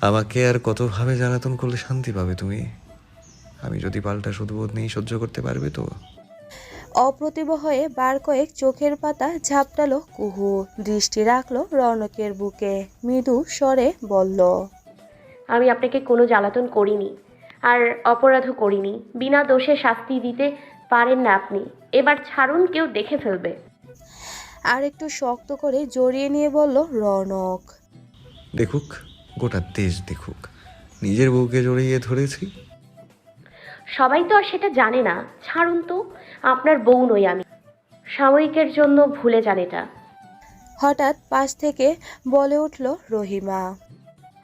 আমাকে আর কতভাবে জ্বালাতন করলে শান্তি পাবে তুমি? আমি যদি পাল্টা শুধুবোধ নেই সহ্য করতে পারবে তো? অপ্রতিভ হয়ে বার কয়েক চোখের পাতা ঝাপটালো কুহু। দৃষ্টি রাখল রৌনকের বুকে। মৃদু স্বরে বলল আমি আপনাকে কোনো জ্বালাতন করিনি আর অপরাধও করিনি। বিনা দোষে শাস্তি দিতে পারেন না আপনি। এবার ছাড়ুন কেউ দেখে ফেলবে। আর একটু শক্ত করে জড়িয়ে নিয়ে বলল রনক। দেখুক গোটা দেশ দেখুক নিজের বউকে জড়িয়ে ধরেছি। সবাই তো আর সেটা জানে না। ছাড়ুন তো আপনার বউ নই আমি। সাময়িকের জন্য ভুলে যান এটা। হঠাৎ পাশ থেকে বলে উঠল রহিমা।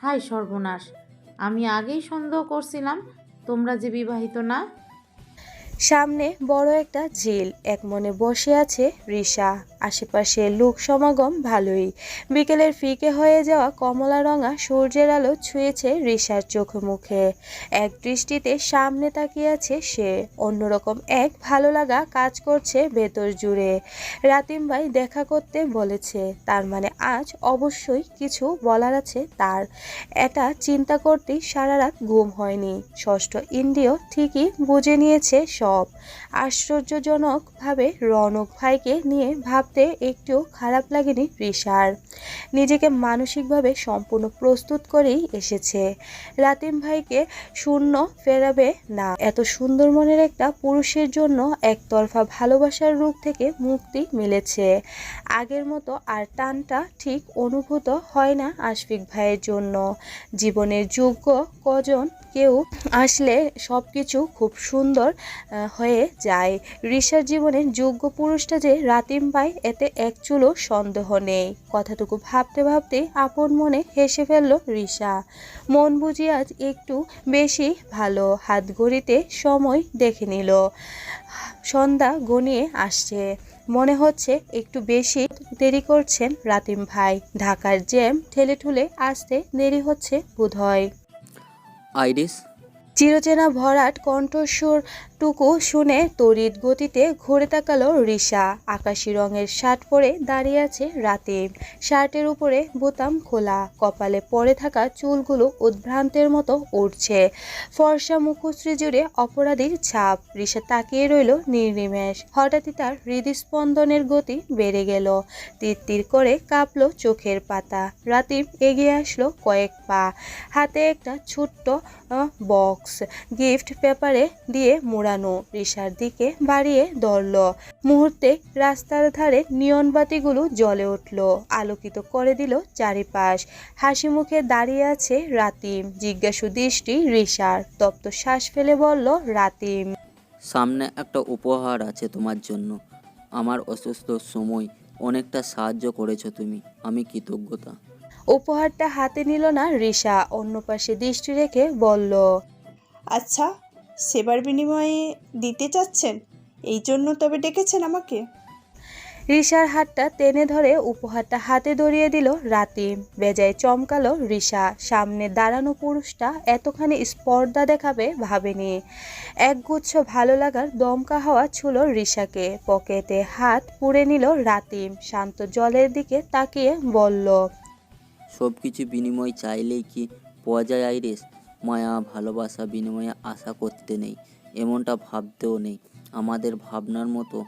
হাই সর্বনাশ আমি আগেই সন্দেহ করছিলাম তোমরা যে বিবাহিত না? সামনে বড় একটা ঝিল এক মনে বসে আছে রিসা আশেপাশে লোক সমাগম ভালোই। বিকেলের ফিকে হয়ে যাওয়া কমলা রঙা সূর্যের আলো ছুঁয়েছে রিসার চোখে মুখে। এক দৃষ্টিতে সামনে তাকিয়ে আছে সে। অন্যরকম এক ভালো লাগা কাজ করছে ভেতর জুড়ে। রাতিম ভাই দেখা করতে বলেছে, তার মানে আজ অবশ্যই কিছু বলার আছে তার। এটা চিন্তা করতেই সারা রাত ঘুম হয়নি। ষষ্ঠ ইন্দ্রিয় ঠিকই বুঝে নিয়েছে সব। আশ্চর্যজনকভাবে রনক ভাইকে নিয়ে ভাবতে একটু খারাপ লাগেনি রিসার নিজেকে মানসিকভাবে সম্পূর্ণ প্রস্তুত করেই এসেছে। রাতিম ভাইকে শূন্য ফেরাবে না। এত সুন্দর মনের একটা পুরুষের জন্য একতরফা ভালোবাসার রূপ থেকে মুক্তি মিলেছে। আগের মতো আর টানটা ঠিক অনুভূত হয় না আশফিক ভাইয়ের জন্য। জীবনের যোগ্য কজন কেউ আসলে সব কিছু খুব সুন্দর হয়ে যায়। ঋষার জীবনের যোগ্য পুরুষটা যে রাতিম পায় এতে এক চুলো সন্দেহ নেই। কথাটুকু ভাবতে ভাবতে আপন মনে হেসে ফেলল ঋষা মন বুঝি আজ একটু বেশি ভালো। হাত ঘড়িতে সময় দেখে নিল। সন্ধ্যা গনিয়ে আসছে। মনে হচ্ছে একটু বেশি দেরি করছেন রাতিম ভাই। ঢাকার জ্যাম ঠেলে ঠুলে আসতে দেরি হচ্ছে বোধহয়। আইরিস? চিরচেনা ভরাট কণ্ঠস্বরটুকু শুনে তড়িৎ গতিতে ঘুরে তাকালো রিসা আকাশি রঙের শার্ট পরে দাঁড়িয়ে আছে রাতিম শার্টের উপরে বোতাম খোলা। কপালে পড়ে থাকা চুলগুলো উদ্ভ্রান্তের মতো উঠছে ফর্সা মুখশ্রী জুড়ে অপরাধীর ছাপ। রিসা তাকিয়ে রইল নির্নিমেষ। হঠাৎই তার হৃদস্পন্দনের গতি বেড়ে গেল। তীর করে কাঁপলো চোখের পাতা। রাতিম এগিয়ে আসলো কয়েক পা। হাতে একটা ছোট্ট বক্স। গিফট পেপারে দিয়ে মোড়ানো রিসার দিকে বাড়িয়ে ধরল। মুহূর্তে রাস্তার ধারে নিয়ন বাতিগুলো জ্বলে উঠল। আলোকিত করে দিল চারিপাশ। হাসি মুখে দাঁড়িয়ে আছে রাতিম। জিজ্ঞাসু দৃষ্টি রিসার। তপ্ত শ্বাস ফেলে বলল রাতিম। সামনে একটা উপহার আছে তোমার জন্য। আমার অসুস্থ সময় অনেকটা সাহায্য করেছ তুমি। আমি কৃতজ্ঞতা। উপহারটা হাতে নিল না রিসা। অন্য পাশে দৃষ্টি রেখে বলল আচ্ছা সেবার বিনিময়ে দিতে চাচ্ছেন? এই জন্য তবে ডেকেছেন আমাকে। রিসার হাতটা টেনে ধরে উপহারটা হাতে ধরিয়ে দিল রাতিম বেজায় চমকালো রিসা সামনে দাঁড়ানো পুরুষটা এতখানি স্পর্ধা দেখাবে ভাবেনি। একগুচ্ছ ভালো লাগার দমকা হাওয়া ছুল রিসাকে পকেটে হাত পুড়ে নিল রাতিম শান্ত জলের দিকে তাকিয়ে বলল সব কিছু বিনিময় চাইলেই কি পাওয়া যায় আইরিস মায়া ভালোবাসা বিনিময়ে আশা করতে নেই। এমনটা ভাবতেও নেই। আমাদের ভাবনার মতো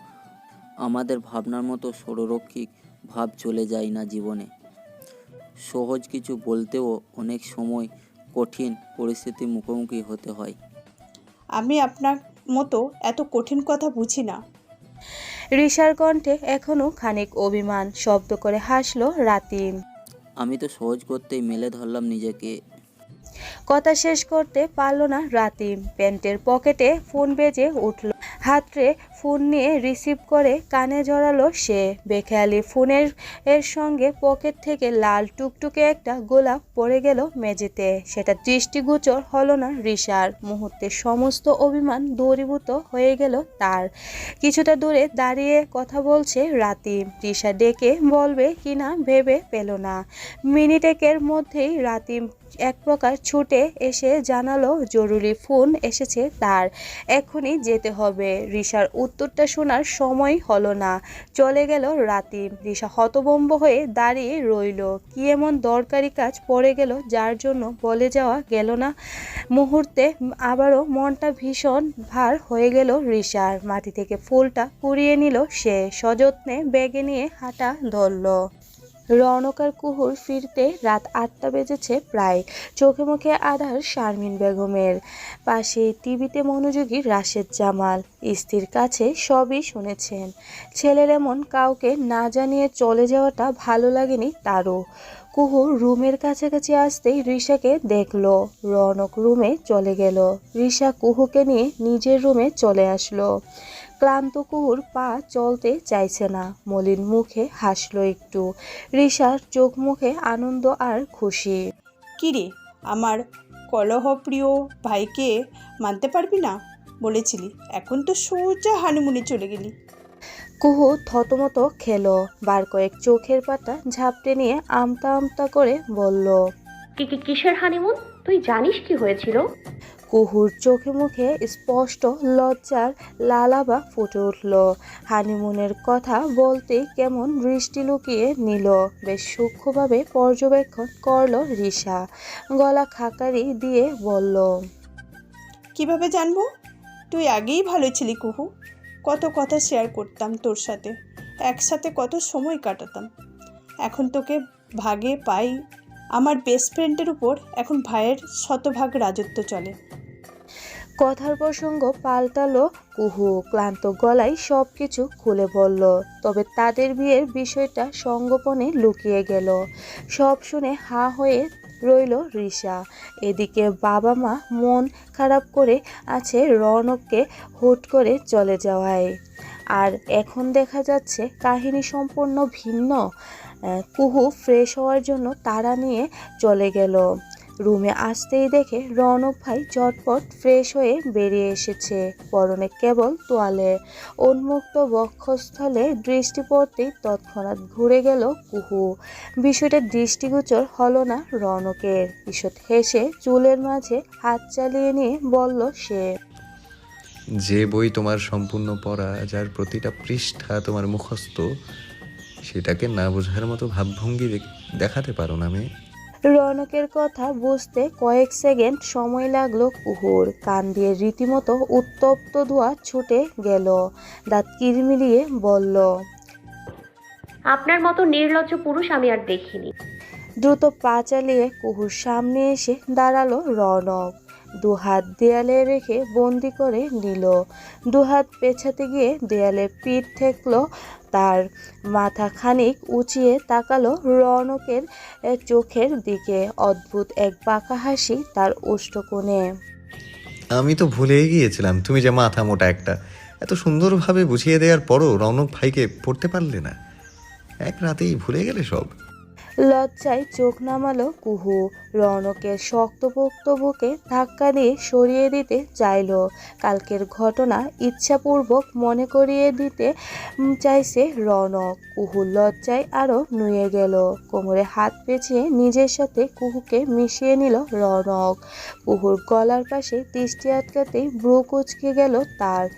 আমাদের ভাবনার মতো ষড়রক্ষিক ভাব চলে যায় না জীবনে। সহজ কিছু বলতেও অনেক সময় কঠিন পরিস্থিতির মুখোমুখি হতে হয়। আমি আপনার মতো এত কঠিন কথা বুঝি না। রিসার কণ্ঠে এখনও খানিক অভিমান শব্দ করে হাসলো রাতিম। আমি তো সহজ করতেই মেলে ধরলাম নিজেকে। কথা শেষ করতে পারল না রাতিম প্যান্টের পকেটে ফোন বেজে উঠল। হাতরে ফোন নিয়ে রিসিভ করে কানে জড়ালো সে। বেখেয়ালি ফোনের এর সঙ্গে পকেট থেকে লাল টুকটুকে একটা গোলাপ পড়ে গেল মেঝেতে। সেটা দৃষ্টিগোচর হলো না রিসার মুহূর্তে সমস্ত অভিমান দূরীভূত হয়ে গেল তার। কিছুটা দূরে দাঁড়িয়ে কথা বলছে রাতিম রিসা ডেকে বলবে কিনা ভেবে পেল না। মিনিটেকের মধ্যেই রাতিম এক প্রকার ছুটে এসে জানালো জরুরি ফোন এসেছে তার। এক্ষুনি যেতে হবে। রিশার উত্তরটা শোনার সময় হলো না। চলে গেল রাতিম রিশা হতবম্ব হয়ে দাঁড়িয়ে রইল। কি এমন দরকারি কাজ পড়ে গেল যার জন্য বলে যাওয়া গেল না? মুহূর্তে আবারও মনটা ভীষণ ভার হয়ে গেল রিশার। মাটি থেকে ফুলটা কুড়িয়ে নিল সে। সযত্নে ব্যাগে নিয়ে হাঁটা ধরল। রৌনকার কুহুর ফিরতে রাত আটটা বেজেছে প্রায়। চোখে মুখে আধার শারমিন বেগমের। পাশে টিভিতে মনোযোগী রাশেদ জামাল। স্ত্রীর কাছে সবই শুনেছেন। ছেলের এমন কাউকে না জানিয়ে চলে যাওয়াটা ভালো লাগেনি তারও। কুহু রুমের কাছাকাছি আসতেই রিশাকে দেখল। রনক রুমে চলে গেল। রিশা কুহুকে নিয়ে নিজের রুমে চলে আসলো। ক্লান্ত কুহুর পা চলতে চাইছে না। মলিন মুখে হাসলো একটু। রিশার চোখ মুখে আনন্দ আর খুশি। কিরে আমার কলহপ্রিয় ভাইকে মানতে পারবি না? বলেছিলি। এখন তো সোজা হানিমুনে চলে গেলি। কুহু থতমত খেলো বার কয়েক চোখের পাতা ঝাপটে নিয়ে আমতা আমতা করে বলল কি কি কিসের হানিমুন? তুই জানিস কি হয়েছিল? কুহুর চোখে মুখে স্পষ্ট লজ্জার লালাবা ফুটে উঠল। হানিমুনের কথা বলতে কেমন দৃষ্টি লুকিয়ে নিল। বেশ সূক্ষ্মভাবে পর্যবেক্ষণ করল রিশা গলা খাকারি দিয়ে বলল কীভাবে জানব? তুই আগেই ভালো ছিলি কুহু। কত কথা শেয়ার করতাম তোর সাথে। একসাথে কত সময় কাটাতাম। এখন তোকে ভাগে পাই, আমার বেস্ট ফ্রেন্ডের উপর এখন ভাইয়ের শতভাগ রাজত্ব চলে। কথার প্রসঙ্গ পাল্টালো কুহু, ক্লান্ত গলায় সব কিছু খুলে বলল, তবে তাদের বিয়ের বিষয়টা সঙ্গোপনে লুকিয়ে গেল। সব শুনে হা হয়ে রইল রিশা। এদিকে বাবা মা মন খারাপ করে আছে রনককে হুট করে চলে যাওয়ায়। আর এখন দেখা যাচ্ছে কাহিনী সম্পূর্ণ ভিন্ন। কুহু ফ্রেশ হওয়ার জন্য তারা নিয়ে চলে গেল। রুমে আসতেই দেখে রৌনক ভাই চটপট ফ্রেশ হয়ে বেরিয়ে এসেছে। পরনে কেবল তোয়ালে। উন্মুক্ত বক্ষস্থলে দৃষ্টি পড়তেই তৎক্ষণাৎ ঘুরে গেল কুহু। বিষয়টা দৃষ্টিগোচর হলো না রৌনকের। ঈষৎ হেসে চুলের মাঝে হাত চালিয়ে নিয়ে বলল সে, যে বই তোমার সম্পূর্ণ পড়া, যার প্রতিটা পৃষ্ঠা তোমার মুখস্থ, সেটাকে না বোঝার মতো ভাবভঙ্গি দেখ- দেখাতে পারো না মেয়ে। রৌনকের কথা বুঝতে কয়েক সেকেন্ড সময় লাগল কুহুর। কান দিয়ে রীতিমতো উত্তপ্ত ধোয়া ছুটে গেল। দাঁত কিরমিলিয়ে বলল আপনার মতো নির্লজ্জ পুরুষ আমি আর দেখিনি। দ্রুত পা চালিয়ে কুহুর সামনে এসে দাঁড়াল রৌনক। দুহাত দেয়ালে রেখে বন্দি করে নিল। দুহাত পেছাতে গিয়ে দেয়ালে পিঠ ঠেকলো। তার মাথা খানিক উঁচিয়ে তাকালো রনকের চোখের দিকে। অদ্ভুত এক বাঁকা হাসি তার ওষ্ঠকোণে আমি তো ভুলেই গিয়েছিলাম তুমি যে মাথা মোটা একটা। এত সুন্দরভাবে বুঝিয়ে দেওয়ার পরও রৌনক ভাইকে পড়তে পারলে না। এক রাতেই ভুলে গেলে সব। লজ্জায় চোখ নামালো কুহু। রৌনকের শক্তপোক্ত বুকে ধাক্কা দিয়ে সরিয়ে দিতে চাইলো। কালকের ঘটনা ইচ্ছাপূর্বক মনে করিয়ে দিতে চাইছে রৌনক। কুহু লজ্জায় আরও নুয়ে গেল। কোমরে হাত পেঁচিয়ে নিজের সাথে কুহুকে মিশিয়ে নিল রৌনক। কুহুর গলার পাশে দৃষ্টি আটকাতেই ব্রু কুচকে গেল তার।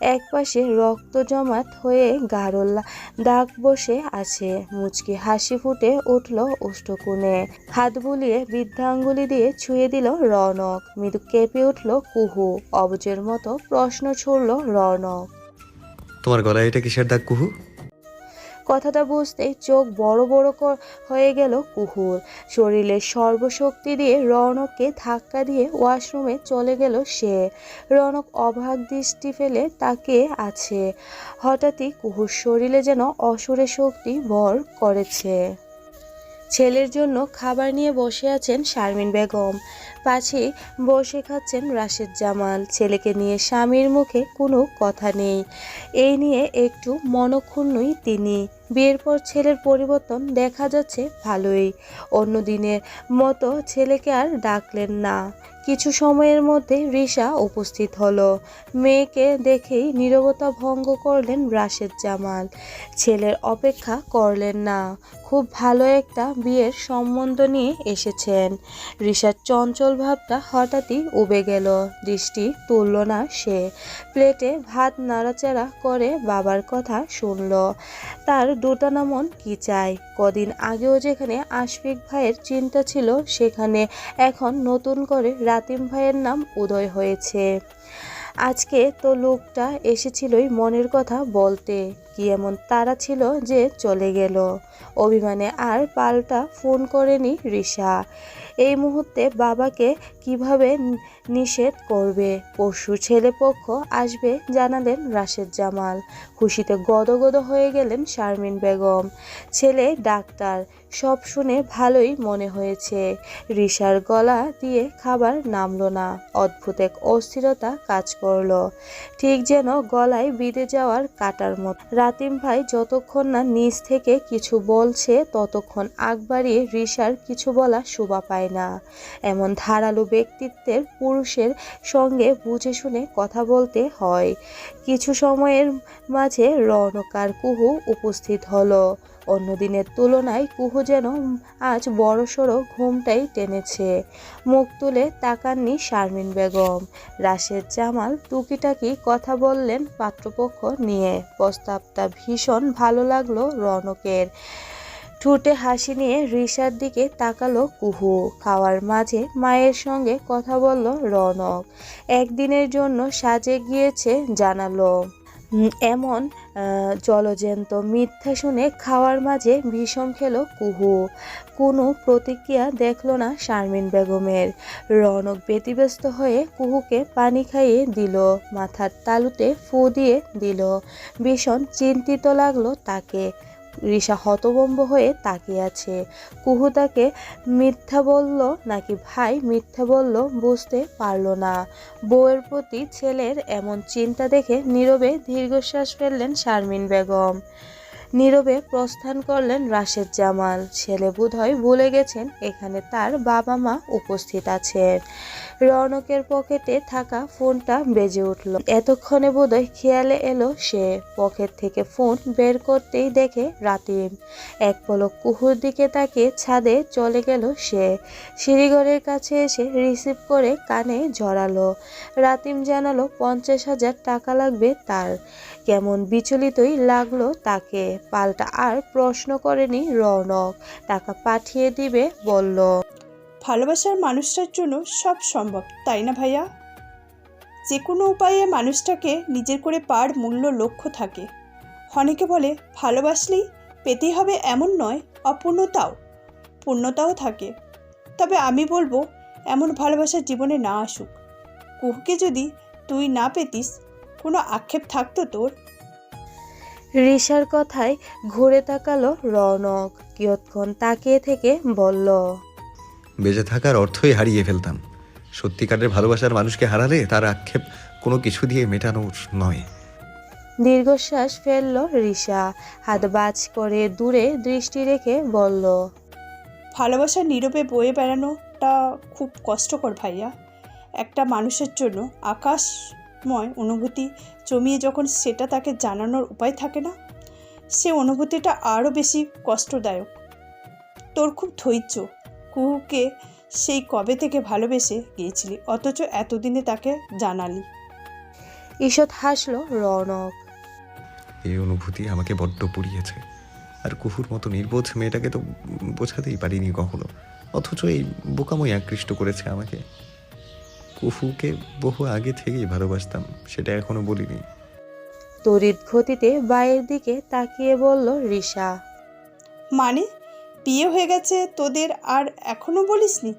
এক পাশে রক্ত জমাট হয়ে গাঢ় দাগ বসে আছে। মুচকি হাসি ফুটে উঠল ওষ্ঠকোণে হাত বুলিয়ে বৃদ্ধাঙ্গুলি দিয়ে ছুঁয়ে দিল রৌনক। মৃদু কেঁপে উঠল কুহু। অবজের মতো প্রশ্ন ছুড়ল রৌনক। তোমার গলায় এটা কিসের দাগ কুহু? কথাটা বুঝতেই চোখ বড় বড় হয়ে গেল কুহুর। শরীরের সর্বশক্তি দিয়ে রৌনককে ধাক্কা দিয়ে ওয়াশরুমে চলে গেল সে। রৌনক অবাক দৃষ্টি ফেলে তাকে আছে। হঠাৎই কুহুর শরীরে যেন অসুরে শক্তি ভর করেছে। ছেলের জন্য খাবার নিয়ে বসে আছেন শারমিন বেগম। পাশে বসে খাচ্ছেন রাশেদ জামাল। ছেলেকে নিয়ে স্বামীর মুখে কোনো কথা নেই। এই নিয়ে একটু মনক্ষুণ্ণই তিনি। বিয়ের পর ছেলের পরিবর্তন দেখা যাচ্ছে ভালোই। অন্য দিনের মতো ছেলেকে আর ডাকলেন না। কিছু সময়ের মধ্যে রিসা উপস্থিত হলো। মেয়েকে দেখেই নীরবতা ভঙ্গ করলেন রাশেদ জামাল। ছেলের অপেক্ষা করলেন না। খুব ভালো একটা বিয়ের সম্বন্ধ নিয়ে এসেছেন। রিসার চঞ্চল ভাবটা হঠাৎই উবে গেল। দৃষ্টি তুলল না সে। প্লেটে ভাত নাড়াচাড়া করে বাবার কথা শুনল। তার দুটানা মন কি চায় কদিন আগেও যেখানে আশফিক ভাইয়ের চিন্তা ছিল সেখানে। এখন নতুন করে রাতিম ভাইয়ের নাম উদয় হয়েছে। আজকে তো লোকটা এসেছিলই মনের কথা বলতে। কি এমন তারা ছিল যে চলে গেল। অভিমানে আর পাল্টা ফোন করেনি রিসা এই মুহূর্তে বাবাকে কীভাবে নিষেধ করবে? পরশু ছেলেপক্ষ আসবে জানালেন রাশেদ জামাল। খুশিতে গদগদ হয়ে গেলেন শারমিন বেগম। ছেলে ডাক্তার সব শুনে ভালোই মনে হয়েছে। রিসার গলা দিয়ে খাবার নামলো না। অদ্ভুত এক অস্থিরতা কাজ করল। ঠিক যেন গলায় বিঁধে যাওয়ার কাটার মতো। রাতিম ভাই যতক্ষণ না নিজ থেকে কিছু বলছে, ততক্ষণ আগ বাড়িয়ে রিসার কিছু বলা শোভা পায় না। এমন ধারালো ব্যক্তিত্বের পুরুষের সঙ্গে বুঝে শুনে কথা বলতে হয়। কিছু সময়ের মাঝে রণকার কুহু উপস্থিত হলো। অন্যদিনের তুলনায় কুহু যেন আজ বড়সড় ঘুমটাই টেনেছে। মুখ তুলে তাকাননি শারমিন বেগম। রাশেদ জামাল টুকিটাকি কথা বললেন পাত্রপক্ষ নিয়ে। প্রস্তাবটা ভীষণ ভালো লাগল রনকের। ঠোঁটে হাসি নিয়ে রিসার দিকে তাকালো কুহু। খাওয়ার মাঝে মায়ের সঙ্গে কথা বলল রনক। একদিনের জন্য সাজে গিয়েছে জানালো। এমন জলজন্ত মিথ্যা শুনে খাওয়ার মাঝে ভীষণ খেল কুহু। কোনো প্রতিক্রিয়া দেখল না শারমিন বেগমের। রনক ব্যতিব্যস্ত হয়ে কুহুকে পানি খাইয়ে দিল, মাথার তালুতে ফু দিয়ে দিল। ভীষণ চিন্তিত লাগল তাকে। রিসা হতবম্ব হয়ে তাকিয়ে আছে। কুহু তাকে মিথ্যা বলল নাকি ভাই মিথ্যা বলল বুঝতে পারল না। বউয়ের প্রতি ছেলের এমন চিন্তা দেখে নীরবে দীর্ঘশ্বাস ফেললেন শারমিন বেগম। নীরবে প্রস্থান করলেন রাশেদ জামাল। ছেলে বোধহয় ভুলে গেছেন এখানে তার বাবা মা উপস্থিত আছেন রৌনকের পকেটে থাকা ফোনটা বেজে উঠল। এতক্ষণে বোধহয় খেয়ালে এলো সে। পকেট থেকে ফোন বের করতেই দেখে রাতিম। এক পলক কুহুর দিকে তাকে ছাদে চলে গেল সে। সিঁড়িঘরের কাছে এসে রিসিভ করে কানে জড়ালো। রাতিম জানালো পঞ্চাশ হাজার টাকা লাগবে তার। কেমন বিচলিতই লাগল তাকে। পাল্টা আর প্রশ্ন করেনি রনক। টাকা পাঠিয়ে দিবে বলল। ভালোবাসার মানুষটার জন্য সব সম্ভব, তাই না ভাইয়া? যে কোনো উপায়ে মানুষটাকে নিজের করে পার মূল্য লক্ষ্য থাকে। অনেকে বলে, ভালোবাসলেই পেতেই হবে এমন নয়, অপূর্ণতাও। পূর্ণতাও থাকে। তবে আমি বলব, এমন ভালোবাসা জীবনে না আসুক। কুহুকে যদি তুই না পেতিস কোনো আক্ষেপ থাকতো তোর? রিসার কথায় ঘুরে তাকালো রৌনক। কিয়ৎক্ষণ তাকিয়ে থেকে বলল বেঁচে থাকার অর্থই হারিয়ে ফেলতাম। সত্যিকারের ভালোবাসার মানুষকে হারালে তার আক্ষেপ কোনো কিছু দিয়ে মেটানোর নয়। দীর্ঘশ্বাস ফেলল রিসা হাত বাজ করে দূরে দৃষ্টি রেখে বলল ভালোবাসার নীরবে বয়ে বেড়ানোটা খুব কষ্টকর ভাইয়া। একটা মানুষের জন্য আকাশময় অনুভূতি জমিয়ে যখন সেটা তাকে জানানোর উপায় থাকে না সে অনুভূতিটা আরও বেশি কষ্টদায়ক। তোর খুব ধৈর্য কুহুকে সেই কবে থেকে ভালোবেসে গিয়েছিলি অথচ এতদিনে তাকে জানালি। ঈষৎ হাসল রনক। এই অনুভূতি আমাকে বড্ড পুড়িয়েছে আর কুহুর মতো নির্বোধ মেয়েটাকে তো বোঝাতেই পারিনি কখনো অথচ এই বোকাময় আকৃষ্ট করেছে আমাকে। কুহুকে বহু আগে থেকেই ভালোবাসতাম সেটা এখনও বলিনি। তড়িৎ গতিতে বাইরের দিকে তাকিয়ে বলল রিসা মানে? বিয়ে হয়ে গেছে তোদের আর এখনও বলিসনি?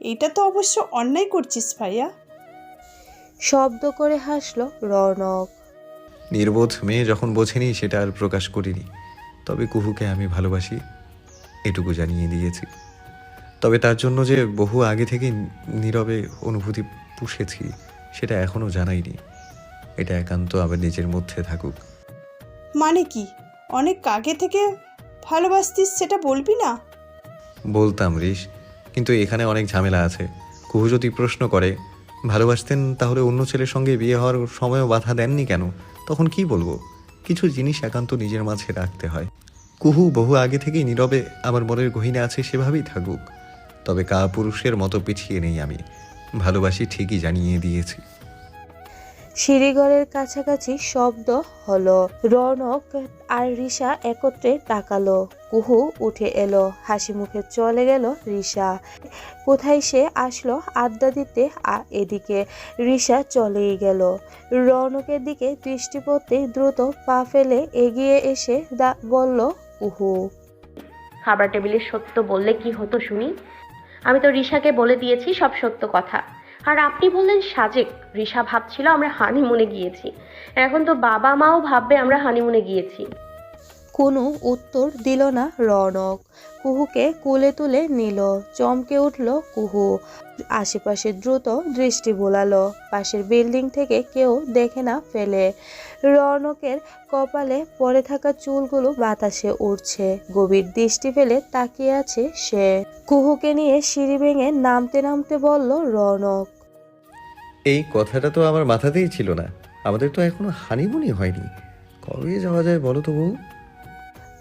এটা তো অবশ্য অন্যায় করছিস ভাইয়া। শব্দ করে হাসল রনক। নির্বোধ মেয়ে যখন বোঝেনি সেটা আর প্রকাশ করিনি। তবে কুহুকে আমি ভালোবাসি এটুকু জানিয়ে দিয়েছি। তবে তার জন্য যে বহু আগে থেকে নীরবে অনুভূতি পুষেছি সেটা এখনও জানাইনি। এটা একান্ত আবার নিজের মধ্যে থাকুক। মানে কি? অনেক আগে থেকে ভালোবাসতিস সেটা বলবি না? বলতাম রিস কিন্তু এখানে অনেক ঝামেলা আছে। কুহু যদি প্রশ্ন করে ভালোবাসতেন তাহলে অন্য ছেলের সঙ্গে বিয়ে হওয়ার সময়ও বাধা দেননি কেন? তখন কি বলব? কিছু জিনিস একান্ত নিজের মাঝে রাখতে হয়। কুহু বহু আগে থেকেই নীরবে আমার মনের গহিনে আছে সেভাবেই থাকুক। তবে কা পুরুষের মতো পিছিয়ে নেই আমি। ভালোবাসি ঠিকই জানিয়ে দিয়েছি। সিঁড়িঘরের কাছাকাছি শব্দ হলো। রনক আর রিসা একত্রে তাকালো। কুহু উঠে এলো। হাসি মুখে চলে গেল রিসা কোথায় সে আসলো আড্ডা দিতে? আর এদিকে। রিসা চলেই গেল। রনকের দিকে দৃষ্টি পড়তেই দ্রুত পা ফেলে এগিয়ে এসে দা- বলল কুহু। খাবার টেবিলে সত্য বললে কি হতো শুনি? আমি তো রিশাকে বলে দিয়েছি সব সত্য কথা। আর আপনি বললেন সাজেক। রিশা ভাবছিল আমরা হানিমুনে গিয়েছি। এখন তো বাবা মাও ভাববে আমরা হানিমুনে গিয়েছি। কোনো উত্তর দিল না রনক। কুহুকে কোলে তুলে নিল, চমকে উঠল কুহু। আশেপাশে দ্রুত দৃষ্টি বোলালো, পাশের বিল্ডিং থেকে কেউ দেখে না ফেলে। রনকের কপালে পড়ে থাকা চুলগুলো বাতাসে উঠছে গভীর দৃষ্টি ফেলে তাকিয়ে আছে সে। কুহুকে নিয়ে সিঁড়ি ভেঙে নামতে নামতে বলল রনক। এই কথাটা তো আমার মাথাতেই ছিল না। আমাদের তো এখনও হানিমুনি হয়নি। কবে যাওয়া যায় বলো তো বউ?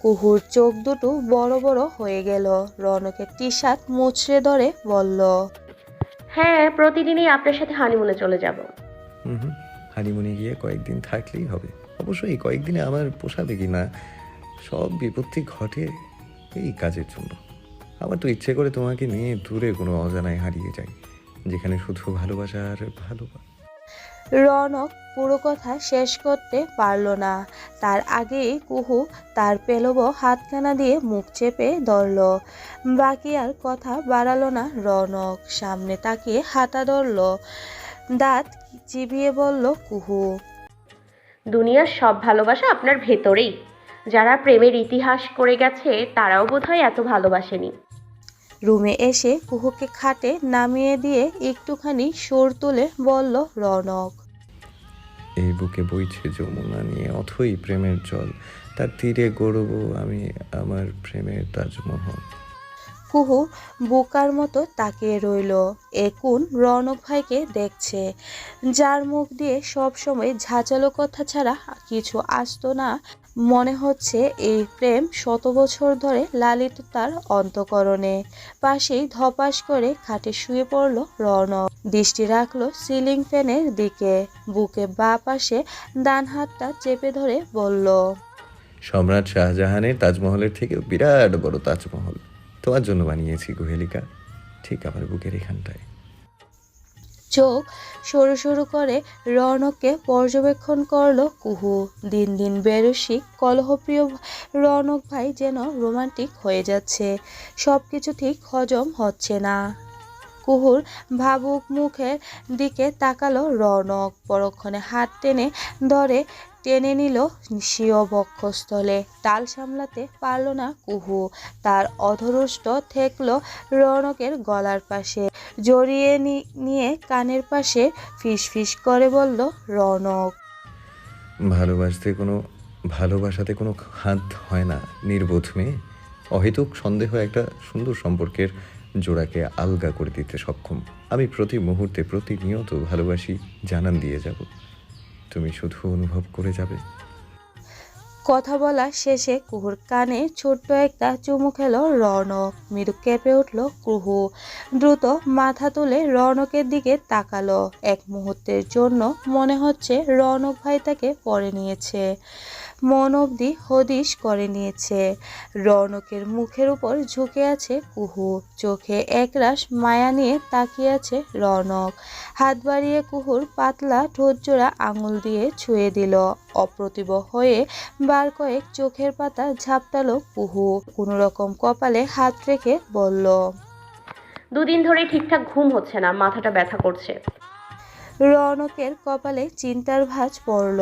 কুহুর চোখ দুটো বড় বড় হয়ে গেল। রনকের টি শার্ট মুচড়ে ধরে বলল হ্যাঁ প্রতিদিনই আপনার সাথে হানিমুনে চলে যাব। হুম হুম হানিমুনে গিয়ে কয়েকদিন থাকলেই হবে। অবশ্যই কয়েকদিনে আমার পোষাবে কি না সব বিপত্তি ঘটে এই কাজের জন্য। আমার তো ইচ্ছে করে তোমাকে নিয়ে দূরে কোনো অজানায় হারিয়ে যাই যেখানে শুধু ভালোবাসা আর ভালোবাসা। রনক পুরো কথা শেষ করতে পারল না। তার আগেই কুহু তার পেলব হাতখানা দিয়ে মুখ চেপে ধরল। বাকি আর কথা বাড়ালো না রনক। সামনে তাকিয়ে হাতা ধরল। দাঁত চিবিয়ে বলল কুহু, দুনিয়ার সব ভালোবাসা আপনার ভেতরেই। যারা প্রেমের ইতিহাস করে গেছে, তারাও বোধহয় এত ভালোবাসেনি। রুমে এসে কুহুকে খাটে নামিয়ে দিয়ে একটুখানি সর তুলে বলল, রনক। এই বুকে বইছে যমুনা নিয়ে অথই প্রেমের জল। তার তীরে গড়ব আমি আমার প্রেমের তাজমহল। কুহু বোকার মতো তাকিয়ে রইল। একুন রনক ভাইকে দেখছে? যার মুখ দিয়ে সব সময় ঝাঁচালো কথা ছাড়া কিছু আসতো না। মনে হচ্ছে এই প্রেম শত বছর ধরে লালিত তার অন্তকরণে। পাশেই ধপাস করে খাটে শুয়ে পড়ল রনক। দৃষ্টি রাখল সিলিং ফ্যানের দিকে। বুকে বা পাশে ডান হাতটা চেপে ধরে বলল, সম্রাট শাহজাহানের তাজমহলের থেকে বিরাট বড় তাজমহল। তোমার জন্য বানিয়েছি কুহেলিকা ঠিক আমার বুকের এখানটায়। চোখ সরু সরু করে রনককে পর্যবেক্ষণ করল কুহু। দিন দিন বেরসিক কলহপ্রিয় রনক ভাই যেন রোমান্টিক হয়ে যাচ্ছে। সব কিছু ঠিক হজম হচ্ছে না। কুহুর ভাবুক মুখের দিকে তাকালো রনক। পরক্ষণে হাত টেনে ধরে টেনে নিল স্বীয় বক্ষস্থলে। তাল সামলাতে পারল না কুহু। তার অধরুষ্ট ঠেকল রনকের গলার পাশে। জড়িয়ে নিয়ে কানের পাশে ফিস ফিস করে বলল, রনক। ভালোবাসতে কোনো, ভালোবাসাতে কোনো হাত হয় না, নির্বোধ মেয়ে। অহেতুক সন্দেহ একটা সুন্দর সম্পর্কের জোড়াকে আলগা করে দিতে সক্ষম। আমি প্রতি মুহূর্তে প্রতিনিয়ত ভালোবাসি, জানান দিয়ে যাব। তুমি শুধু অনুভব করে যাবে। কথা বলা শেষে কুহুর কানে ছোট্ট একটা চুমু খেল রনক মৃদু কেঁপে উঠল কুহু। দ্রুত মাথা তুলে রনকের দিকে তাকালো। এক মুহূর্তের জন্য মনে হচ্ছে রনক ভাই তাকে পরে নিয়েছে। মন অবধি হদিশ করে নিয়েছে। রনকের মুখের উপর ঝুঁকে আছে কুহু। চোখে একরাশ মায়া নিয়ে তাকিয়ে আছে রনক। হাত বাড়িয়ে কুহুর পাতলা ঠোঁটজোড়া আঙুল দিয়ে ছুঁয়ে দিল। অপ্রতিভ হয়ে বার কয়েক চোখের পাতা ঝাপটালো কুহু। কোনো রকম কপালে হাত রেখে বলল, দুদিন ধরে ঠিকঠাক ঘুম হচ্ছে না, মাথাটা ব্যথা করছে। রনকের কপালে চিন্তার ভাঁজ পড়ল।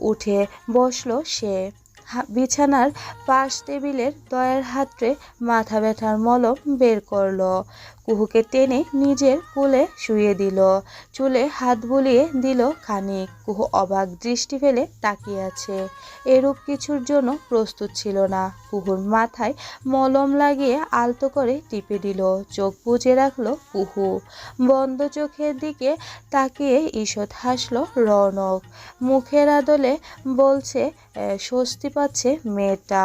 উঠে বসল সে। বিছানার পাশ টেবিলের দয়ের হাতে মাথা ব্যথার মলম বের করল। কুহুকে টেনে নিজের কোলে শুয়ে দিল। চুলে হাত বুলিয়ে দিল খানিক। কুহু অবাক দৃষ্টি ফেলে তাকিয়ে আছে। এরূপ কিছুর জন্য প্রস্তুত ছিল না। কুহুর মাথায় মলম লাগিয়ে আলতো করে টিপে দিল। চোখ বুজে রাখল কুহু। বন্ধ চোখের দিকে তাকিয়ে ঈষৎ হাসলো রনক। মুখের আদলে বলছে স্বস্তি পাচ্ছে মেয়েটা।